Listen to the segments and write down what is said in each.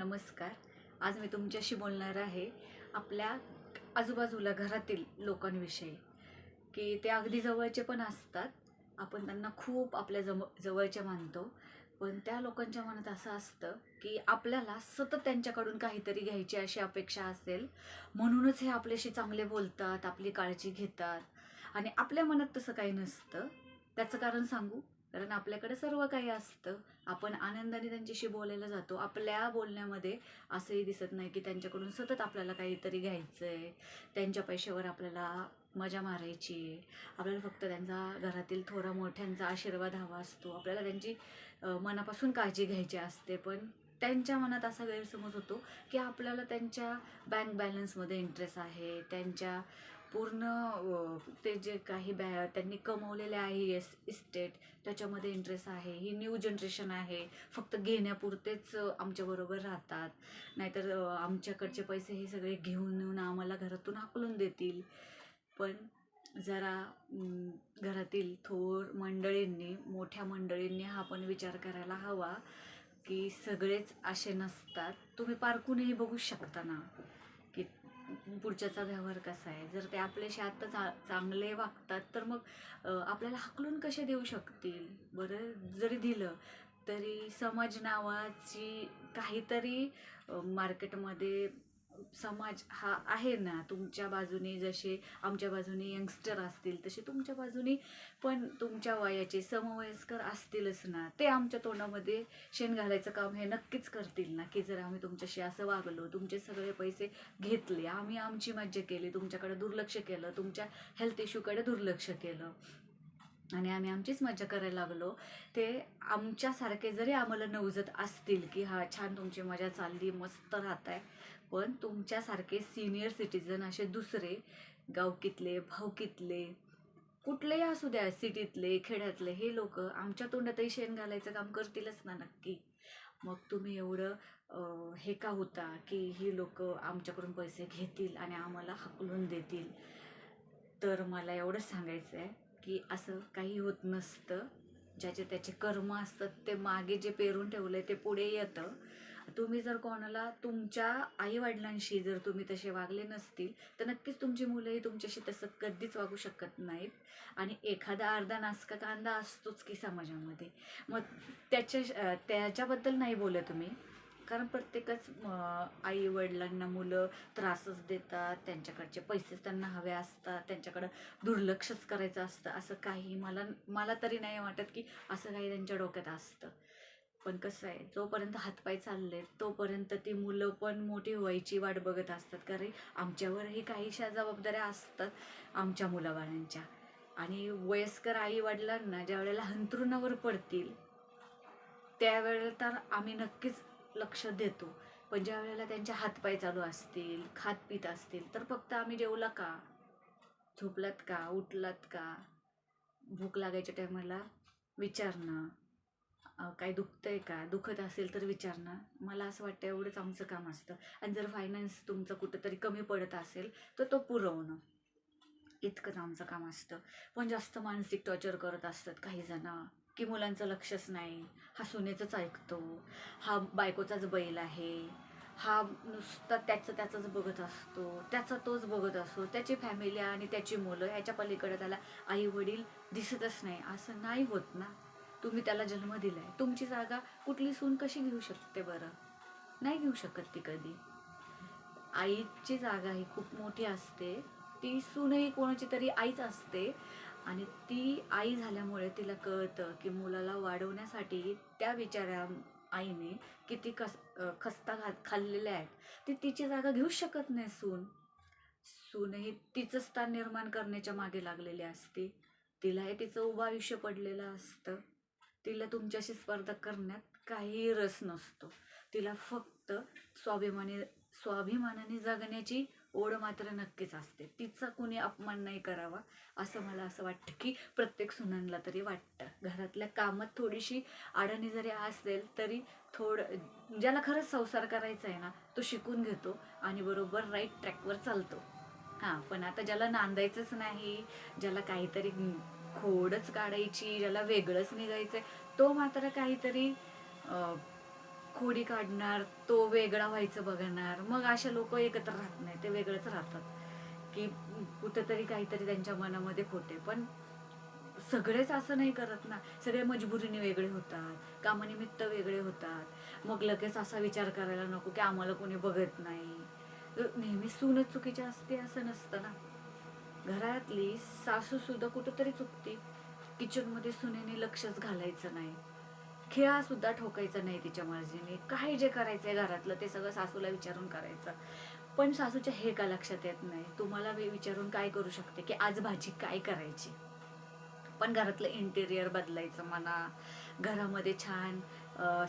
नमस्कार. आज मी तुमच्याशी बोलणार आहे आपल्या आजूबाजूला घरातील लोकांविषयी. की ते अगदी जवळचे पण असतात. आपण त्यांना खूप आपल्या जम जवळचे मानतो. पण त्या लोकांच्या मनात असं असतं की आपल्याला सतत त्यांच्याकडून काहीतरी घ्यायची अशी अपेक्षा असेल. म्हणूनच हे आपल्याशी चांगले बोलतात आपली काळजी घेतात. आणि आपल्या मनात तसं काही नसतं. त्याचं कारण सांगू? कारण आपल्याकडे सर्व काही असतं. आपण आनंदाने त्यांच्याशी बोलायला जातो. आपल्या बोलण्यामध्ये असंही दिसत नाही की त्यांच्याकडून सतत आपल्याला काहीतरी घ्यायचं आहे त्यांच्या पैशावर आपल्याला मजा मारायची आहे. आपल्याला फक्त त्यांचा घरातील थोडा मोठ्यांचा आशीर्वाद हवा असतो. आपल्याला त्यांची मनापासून काळजी घ्यायची असते. पण त्यांच्या मनात असा गैरसमज होतो की आपल्याला त्यांच्या बँक बॅलन्समध्ये इंटरेस्ट आहे. त्यांच्या पूर्ण ते जे काही बॅ त्यांनी कमवलेले आहे एस इस्टेट त्याच्यामध्ये इंटरेस्ट आहे. ही न्यू जनरेशन आहे. फक्त घेण्यापुरतेच आमच्याबरोबर राहतात. नाहीतर आमच्याकडचे पैसे हे सगळे घेऊन येऊन आम्हाला घरातून हाकलून देतील. पण जरा घरातील थोर मंडळींनी मोठ्या मंडळींनी हा पण विचार करायला हवा की सगळेच असे नसतात. तुम्ही पारखूनही बघू शकता ना. पुढच्याचा व्यवहार कसा आहे? जर ते आपल्याशी आत्ता चा चांगले वागतात तर मग आपल्याला हाकलून कसे देऊ शकतील? बरं जरी दिलं तरी समाज नावाची काहीतरी मार्केटमध्ये समाज हा आहे ना. तुमच्या बाजूने जसे आमच्या बाजूने यंगस्टर असतील तसे तुमच्या बाजूने पण तुमच्या वयाचे समवयस्कर असतीलच ना. ते आमच्या तोंडामध्ये शेण घालायचं काम हे नक्कीच करतील ना की जर आम्ही तुमच्याशी असं वागलो तुमचे सगळे पैसे घेतले आम्ही आमची मज्जा केली तुमच्याकडे दुर्लक्ष केलं तुमच्या हेल्थ इश्यूकडे दुर्लक्ष केलं आणि आम्ही आमचीच मज्जा करायला लागलो ते आमच्यासारखे जरी आम्हाला नवजत असतील की हा छान तुमची मजा चालली मस्त राहत आहे पण तुमच्यासारखे सिनियर सिटीजन असे दुसरे गावकीतले भावकीतले कुठलेही असू द्या सिटीतले खेड्यातले हे लोक आमच्या तोंडातही शेण घालायचं काम करतीलच ना नक्की. मग तुम्ही एवढं हे का होता की ही लोक आमच्याकडून पैसे घेतील आणि आम्हाला हकलून देतील? तर मला एवढंच सांगायचं आहे की असं काही होत नसतं. ज्याचे त्याचे कर्म असतात ते मागे जे पेरून ठेवलं आहे ते पुढे येतं. तुम्ही जर कोणाला तुमच्या आईवडिलांशी जर तुम्ही तसे वागले नसतील तर नक्कीच तुमची मुलंही तुमच्याशी तसं कधीच वागू शकत नाहीत. आणि एखादा अर्धा नासका कांदा असतोच की समाजामध्ये. मग त्याच्या त्याच्याबद्दल नाही बोलत तुम्ही. कारण प्रत्येकच आई वडिलांना मुलं त्रासच देतात. त्यांच्याकडचे पैसेच त्यांना हवे असतात. त्यांच्याकडं दुर्लक्षच करायचं असतं. असं काही मला मला तरी नाही वाटत की असं काही त्यांच्या डोक्यात असतं. पण कसं आहे जोपर्यंत हातपाय चालले तोपर्यंत ती मुलं पण मोठी व्हायची वाट बघत असतात. कारण आमच्यावरही काहीशा जबाबदाऱ्या असतात आमच्या मुलाबाळांच्या. आणि वयस्कर आई वडिलांना ज्या वेळेला हंतरुणावर पडतील त्यावेळेला तर आम्ही नक्कीच लक्ष देतो. पण ज्या वेळेला त्यांच्या हातपाय चालू असतील खात पित असतील तर फक्त आम्ही जेवला का? झोपलात का? उठलात का? भूक लागायच्या टायमाला विचारणं काय काही दुखतंय का? दुखत असेल तर विचारणं मला असं वाटतं एवढंच आमचं काम असतं. आणि जर फायनान्स तुमचं कुठंतरी कमी पडत असेल तर तो पुरवणं. इतकंच आमचं काम असतं. पण जास्त मानसिक टॉर्चर करत असतात काही जण. की मुलांचं लक्षच नाही. हा सुनेचंच ऐकतो. हा बायकोचाच बैल आहे. हा नुसता त्याचं त्याचंच बघत असतो. त्याचा तोच बघत असतो. त्याची फॅमिली आणि त्याची मुलं ह्याच्या पलीकडे त्याला आई वडील दिसतच नाही. असं नाही होत ना. तुम्ही त्याला जन्म दिलाय. तुमची जागा कुठली सून कशी घेऊ शकते बरं? नाही घेऊ शकत ती कधी. आईची जागा ही खूप मोठी असते. ती सूनही कोणाची तरी आईच असते. आणि ती आई झाल्यामुळे तिला कळतं की मुलाला वाढवण्यासाठी त्या विचारा आईने किती कस खस्ता घात खाल्लेल्या आहेत. ती तिची जागा घेऊच शकत नाही सून. सूनही तिचं स्थान निर्माण करण्याच्या मागे लागलेली असते. तिलाही तिचं उभं आयुष्य पडलेलं असतं. तिला तुमच्याशी स्पर्धा करण्यात काही रस नसतो. तिला फक्त स्वाभिमानी स्वाभिमानाने जगण्याची ओढ मात्र नक्कीच असते. तिचा कुणी अपमान नाही करावा असं मला असं वाटतं की प्रत्येक सुनांना तरी वाटतं. घरातल्या कामात थोडीशी अडणी जरी असेल तरी थोडं ज्याला खरंच संसार करायचा आहे ना तो शिकून घेतो आणि बरोबर राईट ट्रॅकवर चालतो. हां पण आता ज्याला नांदायचंच नाही ज्याला काहीतरी खोडच काढायची ज्याला वेगळंच निघायचं आहे तो मात्र काहीतरी अं, खोडी काढणार तो वेगळा व्हायचं बघणार. मग अशा लोक एकत्र राहत नाही ते वेगळंच राहतात. की कुठंतरी काहीतरी त्यांच्या मनामध्ये खोटे. पण सगळेच असं नाही करत ना. सगळे मजबुरीने वेगळे होतात कामानिमित्त वेगळे होतात. मग लगेच असा विचार करायला नको की आम्हाला कोणी बघत नाही. नेहमी सूनच चुकीची असते असं नसतं ना. घरातली सासू सुद्धा कुठंतरी चुकते. किचनमध्ये सुनेने लक्षच घालायचं नाही. खेळा सुद्धा ठोकायचा नाही तिच्या मर्जीने. काय जे करायचंय घरातलं ते सगळं सासूला विचारून करायचं. पण सासूच्या हे का लक्षात येत नाही? तुम्हाला मी विचारून काय करू शकते की आज भाजी काय करायची? पण घरातलं इंटेरियर बदलायचं म्हणा घरामध्ये छान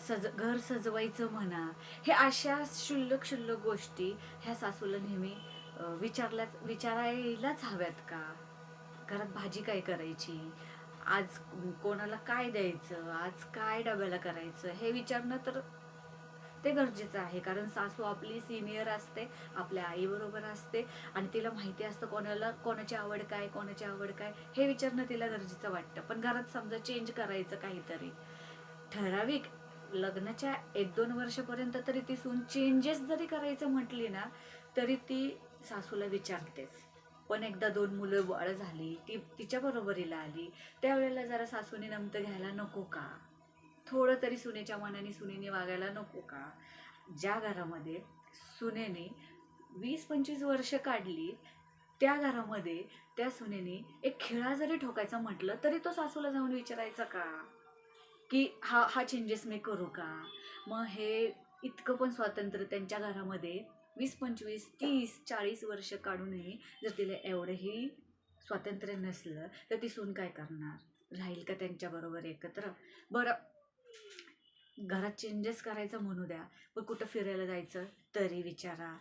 सज घर सजवायचं म्हणा हे अशा क्षुल्लक क्षुल्लक गोष्टी ह्या सासूला नेहमी विचारल्याच विचारायलाच हव्यात का? घरात भाजी काय करायची? आज कोणाला काय द्यायचं? आज काय डब्याला करायचं? हे विचारणं तर ते गरजेचं आहे. कारण सासू आपली सिनियर असते आपल्या आईबरोबर असते आणि तिला माहिती असतं कोणाला कोणाची आवड काय कोणाची आवड काय. हे विचारणं तिला गरजेचं वाटतं. पण घरात समजा चेंज करायचं काहीतरी. ठराविक लग्नाच्या एक दोन वर्षापर्यंत तरी ती सून चेंजेस जरी करायचं म्हटली ना तरी ती सासूला विचारतेच. पण एकदा दोन मुलं बाळ झाली ती तिच्या बरोबरीला आली. त्यावेळेला जरा सासूने नमतं घ्यायला नको का? थोडं तरी सुनेच्या मनाने सुनेने वागायला नको का? ज्या घरामध्ये सुनेने वीस पंचवीस वर्ष काढली त्या घरामध्ये त्या सुनेने एक खेळा जरी ठोकायचा म्हटलं तरी तो सासूला जाऊन विचारायचा का? की हा हा चेंजेस मी करू का? मग हे इतकं पण स्वातंत्र्य त्यांच्या घरामध्ये वीस पंचवीस तीस चाळीस वर्ष काढूनही जर तिला एवढंही स्वातंत्र्य नसलं तर ती सून काय करणार? राहील का त्यांच्याबरोबर एकत्र? बरं घरात चेंजेस करायचं म्हणू द्या. पण कुठं फिरायला जायचं? तरी विचारा.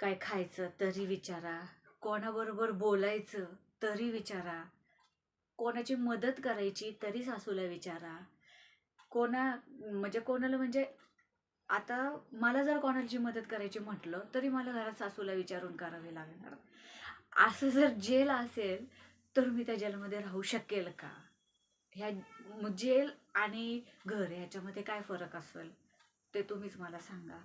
काय खायचं? तरी विचारा. कोणाबरोबर बोलायचं? तरी विचारा. कोणाची मदत करायची? तरी सासूला विचारा. कोणा म्हणजे कोणाला म्हणजे आता मला जर कोणाची मदत करायची म्हटलं तरी मला घरात सासूला विचारून करावे लागणार. असं जर जेल असेल तर मी त्या जेलमध्ये राहू शकेल का? ह्या जेल आणि घर ह्याच्यामध्ये काय फरक असेल ते तुम्हीच मला सांगा.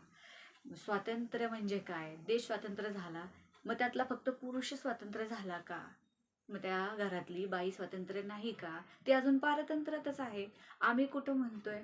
स्वातंत्र्य म्हणजे काय? देश स्वातंत्र्य झाला मग त्यातला फक्त पुरुष स्वातंत्र्य झाला का? मग त्या घरातली बाई स्वातंत्र्य नाही का? ते अजून पारतंत्र्यातच आहे. आम्ही कुठं म्हणतोय?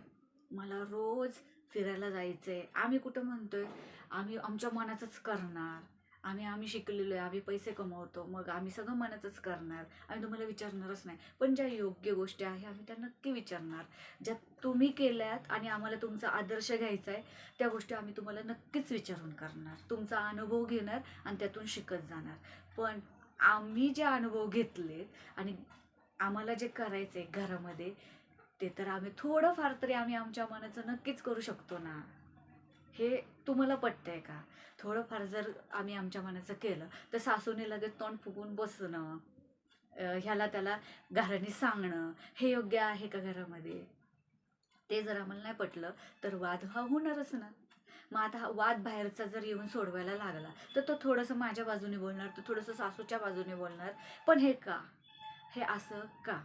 मला रोज फिरायला जायचंय आम्ही कुठं म्हणतोय? आम्ही आमच्या मनाचंच करणार. आम्ही आम्ही शिकलेलो आहे आम्ही पैसे कमवतो मग आम्ही सगळं मनाचंच करणार. आम्ही तुम्हाला विचारणारच नाही. पण ज्या योग्य गोष्टी आहे आम्ही त्या नक्की विचारणार. ज्या तुम्ही केल्यात आणि आम्हाला तुमचा आदर्श घ्यायचा आहे त्या गोष्टी आम्ही तुम्हाला नक्कीच विचारून करणार. तुमचा अनुभव घेणार आणि त्यातून शिकत जाणार. पण आम्ही जे अनुभव घेतलेत आणि आम्हाला जे करायचं आहे घरामध्ये ते तर आम्ही थोडंफार तरी आम्ही आमच्या मनाचं नक्कीच करू शकतो ना? हे तुम्हाला पटतंय का? थोडंफार जर आम्ही आमच्या मनाचं केलं तर सासूने लगेच तोंड फुगून बसणं ह्याला त्याला घराने सांगणं हे योग्य आहे का घरामध्ये? ते जर आम्हाला नाही पटलं तर वाद हा होणारच ना. मग आता हा वाद बाहेरचा जर येऊन सोडवायला लागला तर तो थोडंसं माझ्या बाजूने बोलणार तो थोडंसं सासूच्या बाजूने बोलणार. पण हे का? हे असं का?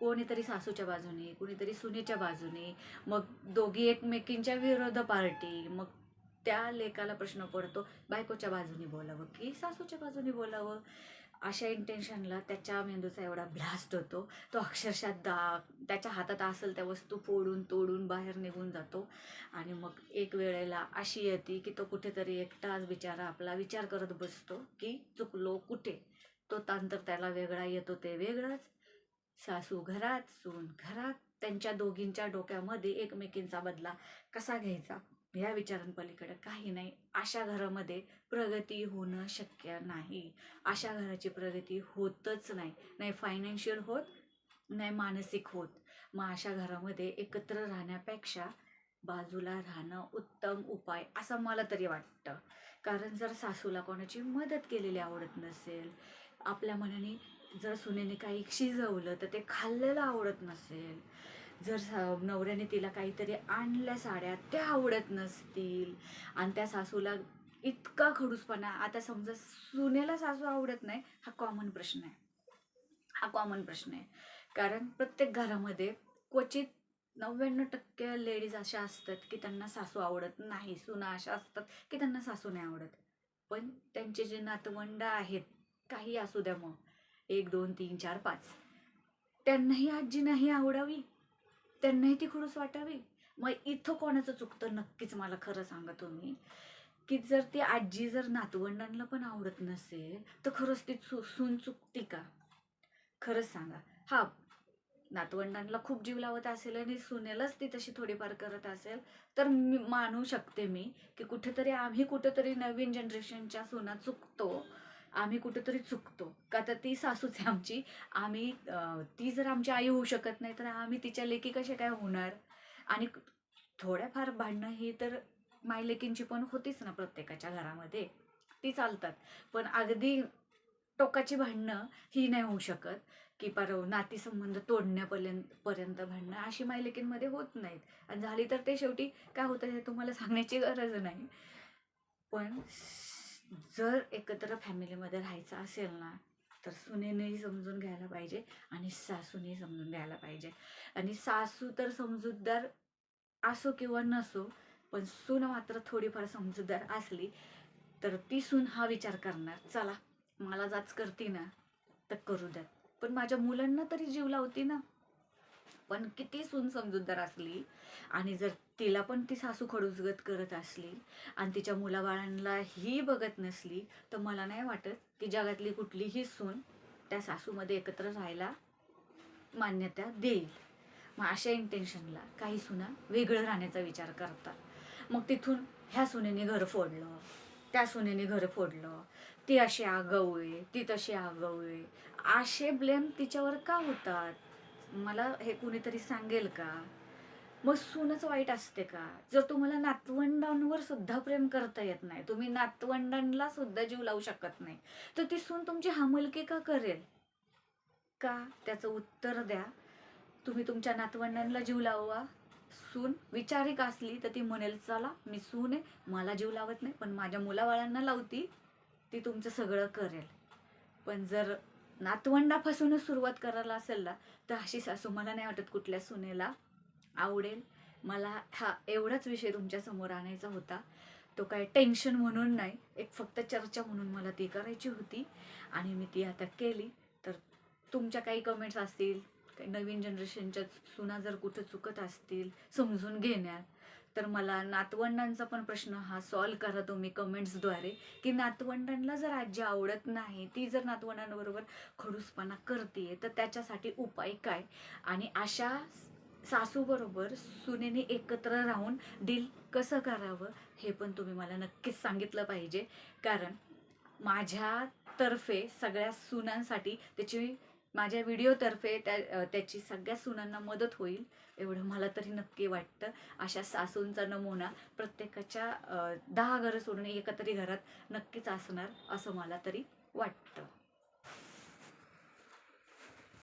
कोणीतरी सासूच्या बाजूने कोणीतरी सुनेच्या बाजूने मग दोघी एकमेकींच्या विरोध पार्टी मग त्या लेकाला प्रश्न पडतो बायकोच्या बाजूने बोलावं की सासूच्या बाजूने बोलावं? अशा इंटेन्शनला त्याच्या मेंदूचा एवढा ब्लास्ट होतो. तो अक्षरशः दा त्याच्या हातात असेल त्या वस्तू फोडून तोडून बाहेर निघून जातो. आणि मग एक वेळेला अशी येते की तो कुठेतरी एकटाच बिचारा आपला विचार करत बसतो की चुकलो कुठे? तो तांतर त्याला वेगळा येतो ते वेगळंच. सासू घरात सून घरात त्यांच्या दोघींच्या डोक्यामध्ये एकमेकींचा बदला कसा घ्यायचा? या विचारांपलीकडे काही नाही. अशा घरामध्ये प्रगती होणं शक्य नाही. अशा घराची प्रगती होतच नाही. नाही फायनान्शियल होत नाही मानसिक होत. मग अशा घरामध्ये एकत्र राहण्यापेक्षा बाजूला राहणं उत्तम उपाय असं मला तरी वाटतं. कारण जर सासूला कोणाची मदत केलेली आवडत नसेल आपल्या मनाने जर सुनेने काही शिजवलं तर ते खाल्लेलं आवडत नसेल. जर सा- नवऱ्याने तिला काहीतरी आणल्या साड्या त्या आवडत नसतील. आणि त्या सासूला इतका खडूसपणा आता समजा सुनेला सासू आवडत नाही हा कॉमन प्रश्न आहे. हा कॉमन प्रश्न आहे. कारण प्रत्येक घरामध्ये क्वचित नव्याण्णव टक्के लेडीज अशा असतात की त्यांना सासू आवडत नाही सुना अशा असतात की त्यांना सासू नाही आवडत. पण त्यांचे जे नातवंड आहेत काही असू द्या मग. एक दोन तीन चार पाच. त्यांनाही आजी नाही आवडावी. त्यांनाही ती खडूस वाटावी. मग इथं कोणाचं चुकतं नक्कीच मला खरं सांगा तुम्ही. की जर ती आजी जर नातवंडांना पण आवडत नसेल तर खरंच ती चु सून चुकती का? खरंच सांगा. हा नातवंडांना खूप जीव लावत असेल आणि सुनेलाच ती तशी थोडीफार करत असेल तर मी मानू शकते मी की कुठेतरी आम्ही कुठेतरी नवीन जनरेशनच्या सुना चुकतो आम्ही कुठंतरी चुकतो. का तर ती सासूच आहे आमची. आम्ही ती जर आमची आई होऊ शकत नाही तर आम्ही तिच्या लेकी कसे काय होणार? आणि थोड्याफार भांडणं ही तर मायलेकींची पण होतीच ना प्रत्येकाच्या घरामध्ये. ती चालतात. पण अगदी टोकाची भांडणं ही नाही होऊ शकत. की पर नातीसंबंध तोडण्यापर्यंत पर्यंत भांडणं अशी मायलेकींमध्ये होत नाहीत. आणि झाली तर ते शेवटी काय होतं हे तुम्हाला सांगण्याची गरज नाही. पण जर एकत्र फॅमिलीमध्ये राहायचं असेल ना तर सुनेनेही समजून घ्यायला पाहिजे आणि सासूनेही समजून घ्यायला पाहिजे. आणि सासू तर समजूतदार असो किंवा नसो पण सून मात्र थोडीफार समजूतदार असली तर ती सून हा विचार करणार चला मला जाच करते ना तर करू द्यात पण माझ्या मुलांना तरी जीव लावती ना. पण किती सून समजूतदार असली आणि जर तिला पण ती सासू खडूजगत करत असली आणि तिच्या मुलाबाळांना ही बघत नसली तर मला नाही वाटत की जगातली कुठलीही सून त्या सासूमध्ये एकत्र राहायला मान्यता देईल. मग अशा इंटेन्शनला काही सुना वेगळं राहण्याचा विचार करतात. मग तिथून ह्या सुनेने घर फोडलं त्या सुनेने घर फोडलं. ती अशी आगाऊ आहे ती तशी आगाऊ आहे. असे ब्लेम तिच्यावर का होतात? मला हे कुणीतरी सांगेल का? मग सूनच वाईट असते का? जर तुम्हाला नातवंडांवर सुद्धा प्रेम करता येत नाही तुम्ही नातवंडांना सुद्धा जीव लावू शकत नाही तर ती सून तुमची हामलकी का करेल? का? त्याचं उत्तर द्या. तुम्ही तुमच्या नातवंडांना जीव लावा. सून विचारिक असली तर ती म्हणेल चला मी सून आहे मला जीव लावत नाही पण माझ्या मुलाबाळांना लावती ती तुमचं सगळं करेल. पण जर नातवंडापासूनच सुरुवात करायला असेल ना तर अशी सासू मला नाही वाटत कुठल्या सुनेला आवडेल. मला हा एवढाच विषय तुमच्यासमोर आणायचा होता. तो काय टेन्शन म्हणून नाही. एक फक्त चर्चा म्हणून मला ती करायची होती. आणि मी ती आता केली. तर तुमच्या काही कमेंट्स असतील काही नवीन जनरेशनच्या सुना जर कुठं चुकत असतील समजून घेण्यात तर मला नातवंडांचा पण प्रश्न हा सॉल्व करा तुम्ही कमेंट्सद्वारे की नातवंडांना जर आजी आवडत नाही ती जर नातवंडांबरोबर खडूसपणा करते तर त्याच्यासाठी उपाय काय? आणि अशा सासूबरोबर सुनेने एकत्र राहून डील कसं करावं हे पण तुम्ही मला नक्कीच सांगितलं पाहिजे. कारण माझ्यातर्फे सगळ्या सुनांसाठी त्याची माझ्या व्हिडिओतर्फे त्या त्याची सगळ्या सुनांना मदत होईल एवढं मला तरी नक्की वाटतं. अशा सासूंचा नमुना प्रत्येकाच्या दहा घरं सोडून एकत्री घरात नक्कीच असणार असं मला तरी वाटतं.